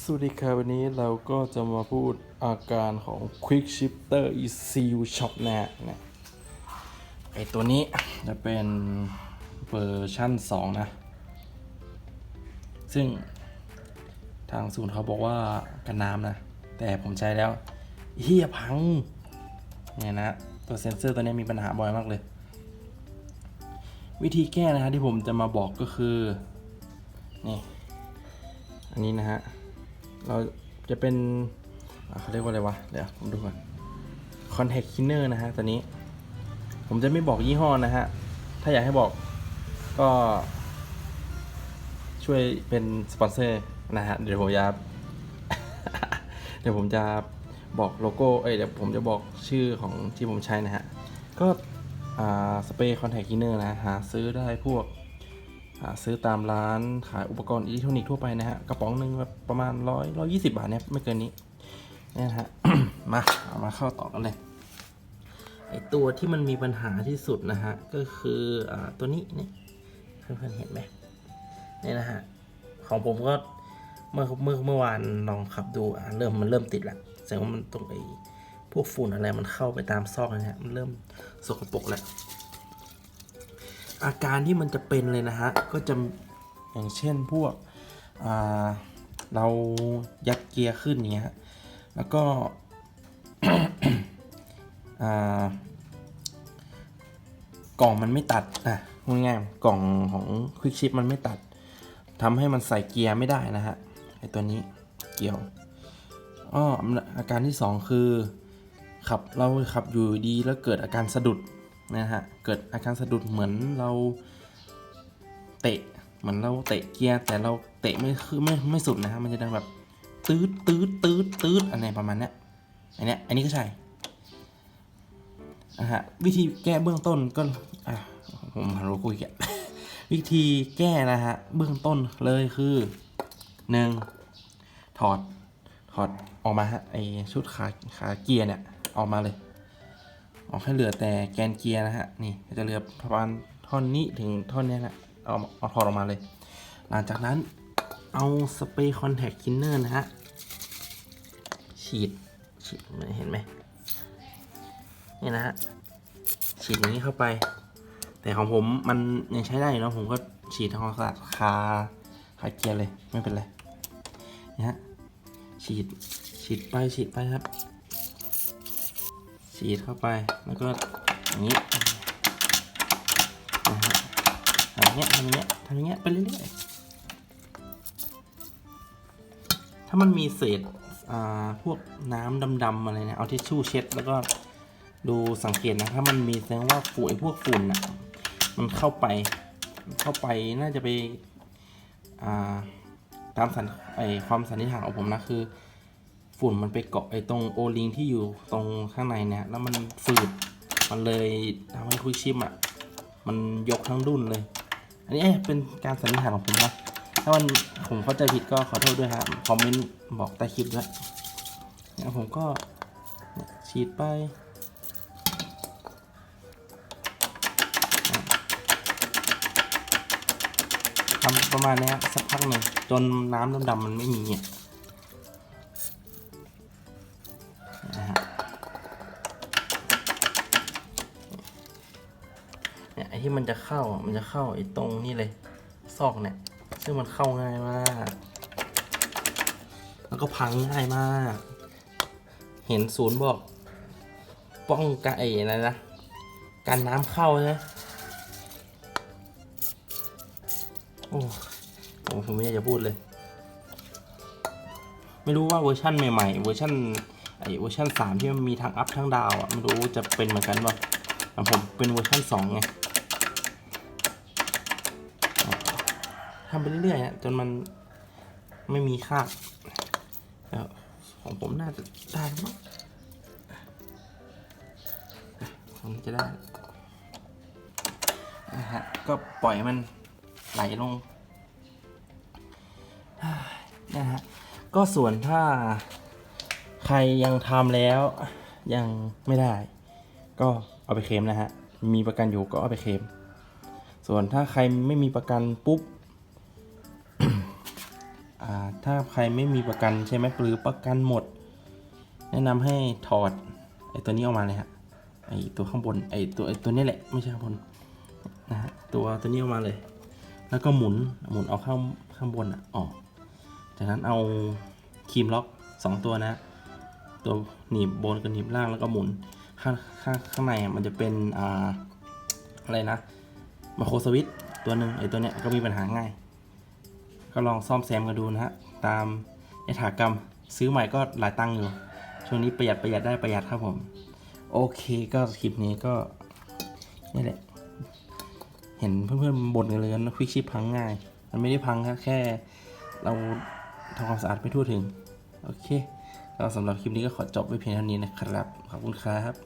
สวัสดีครับวันนี้เราก็จะมาพูดอาการของ Quick Shifter ECU Shop นะฮะเนี่ยไอตัวนี้จะเป็นเวอร์ชั่น 2 นะ ซึ่งทางศูนย์เขาบอกว่ากันน้ำนะ แต่ผมใช้แล้วเฮียพัง เนี่ยนะ ตัวเซนเซอร์ตัวนี้มีปัญหาบ่อยมากเลย วิธีแก้นะฮะที่ผมจะมาบอกก็คือ นี่ อันนี้นะฮะ เราจะเป็นเขาเรียกว่าอะไรวะ เดี๋ยวผมดูก่อน Contact Cleaner นะฮะตัวนี้ ผมจะไม่บอกยี่ห้อนะฮะ ถ้าอยากให้บอกก็ช่วยเป็นสปอนเซอร์นะฮะ เดี๋ยวผมจะเดี๋ยวผมจะบอกโลโก้ เอ้ยเดี๋ยวผมจะบอกชื่อของที่ผมใช้นะฮะ ก็อ่าสเปรย์คอนแทคคินเนอร์นะหาซื้อได้พวก หาซื้อตามร้านขายอุปกรณ์อิเล็กทรอนิกส์ทั่วไปนะฮะ กระป๋องหนึ่งแบบประมาณร้อยร้อยี่สิบาทเนี่ยไม่เกินนี้เนี่ยนะฮะ มาเอามาเข้าต่อกันเลยไอตัวที่มันมีปัญหาที่สุดนะฮะ ก็คืออตัวนี้นี่เพื่อนๆเห็นไหมเนี่ยนะฮะ ของผมก็เมื่อเมื่อเมื่อวานลองขับดูอ่าเริ่มมันเริ่มติดละแสดงว่ามันตรงไอพวกฝุ่นอะไรมันเข้าไปตามซอกนะฮะมันเริ่มสกปรกแล้ว อาการที่มันจะเป็นเลยนะฮะ ก็จะอย่างเช่นพวกเรายัดเกียร์ขึ้นอย่างเงี้ยแล้วก็กล่องมันไม่ตัดอะง่ายๆกล่องของ Quick Shift มันไม่ตัดทำให้มันใส่เกียร์ไม่ได้นะฮะไอตัวนี้เกี่ยวอ้ออาการที่สองคือขับเราขับอยู่ดีแล้วเกิดอาการสะดุด นะฮะ เกิดอาการสะดุดเหมือนเราเตะ เหมือนเราเตะเกียร์แต่เราเตะไม่คือไม่ไม่สุดนะฮะ มันจะดังแบบตืดตืดตืดตืดอะไรประมาณนี้อันเนี้ยอันนี้ก็ใช่นะฮะวิธีแก้เบื้องต้นก็อะผมหาโลโก้อีกอะวิธีแก้นะฮะเบื้องต้นเลยคือหนึ่งถอดถอดออกมาฮะไอชุดขาขาเกียร์เนี่ยออกมาเลย ออกให้เหลือแต่แกนเกียร์นะฮะนี่จะเหลือประมาณท่อนนี้ถึงท่อนนี้ยนะเอาเอาถอดออกมาเลย หลังจากนั้นเอาสเปรย์คอนแทคคินเนอร์นะฮะฉีดฉีดเห็นไหมนี่นะฮะฉีดอย่างนี้เข้าไป แต่ของผมมันยังใช้ได้อยู่เนะผมก็ฉีดทำความสะอาดคาคาเกียร์เลยไม่เป็นไรนะฮะฉีดฉีดไปฉีดไปครับ ฉีดเข้าไปแล้วก็อย่างนี้นะฮะทำอย่างเงี้ยทำอย่างเงี้ยทำอย่างเงี้ยไปเรื่อยๆถ้ามันมีเศษอ่าพวกน้ำดำๆอะไรเนี่ยเอาทิชชู่เช็ดแล้วก็ดูสังเกตนะถ้ามันมีแสดงว่าฝุ่นพวกฝุ่นอะมันเข้าไปเข้าไปน่าจะไปอ่าตามสันไอความสันนิษฐานของผมนะคือ ฝุ่นมันไปเกาะไอ้ตรงโอลิงที่อยู่ตรงข้างในเนี่ยแล้วมันฝืดมันเลยทำให้คุยชิมอะมันยกทั้งดุนเลย อันนี้เป็นการสันนิษฐานของผมนะถ้ามันผมเข้าใจผิดก็ขอโทษด้วยครับคอมเมนต์บอกใต้คลิปด้วยเนี่ยผมก็ฉีดไปทำประมาณนี้สักพักหนึ่งจนน้ำดำๆมันไม่มีเนี่ย เนี่ยไอที่มันจะเข้ามันจะเข้าไอ้ตรงนี่เลยซอกเนี่ย ซึ่งมันเข้าง่ายมาก แล้วก็พังง่ายมาก เห็นศูนย์บอก ป้องกันไอ้อะไรนะการน้ำเข้าใช่ไหมโอ้ผมผมไม่อยากจะพูดเลย ไม่รู้ว่าเวอร์ชั่นใหม่ๆ เวอร์ชั่นไอเวอร์ชันสามที่มันมีทั้งอัพทั้งดาวอะไม่รู้จะเป็นเหมือนกันป่ะแต่ผมเป็นเวอร์ชันสองไง ทำไปเรื่อยๆจนมันไม่มีค่าของผมน่าจะได้แล้วมั้งผมจะได้นะฮะก็ปล่อยมันไหลลงนะฮะก็ส่วนถ้าใครยังทำแล้วยังไม่ได้ ก็เอาไปเคลมนะฮะมีประกันอยู่ก็เอาไปเคลมส่วนถ้าใครไม่มีประกันปุ๊บ ถ้าใครไม่มีประกันใช่ไหมหรือประกันหมด แนะนำให้ถอดไอตัวนี้ออกมาเลยฮะไอตัวข้างบนไอตัวไอตัวนี้แหละไม่ใช่ข้างบนนะฮะตัวตัวนี้ออกมาเลย แล้วก็หมุนหมุนเอาข้างข้างบนอะออก จากนั้นเอาครีมล็อกสองตัวนะ ตัวหนีบบนกับหนีบล่างแล้วก็หมุนข้างข้างข้างในอะมันจะเป็นอ่าอะไรนะมาโครสวิตตัวหนึ่งไอตัวเนี้ยก็มีปัญหาง่าย ก็ลองซ่อมแซมกันดูนะฮะ ตามยถากรรมซื้อใหม่ก็หลายตังค์อยู่ ช่วงนี้ประหยัดประหยัดได้ประหยัดครับผม โอเคก็คลิปนี้ก็นี่แหละ เห็นเพื่อนๆบ่นกันเลยนะควิกชิปพังง่าย มันไม่ได้พังครับแค่เราทำความสะอาดไม่ทั่วถึง โอเคก็สำหรับคลิปนี้ก็ขอจบไว้เพียงเท่านี้นะครับ ขอบคุณครับ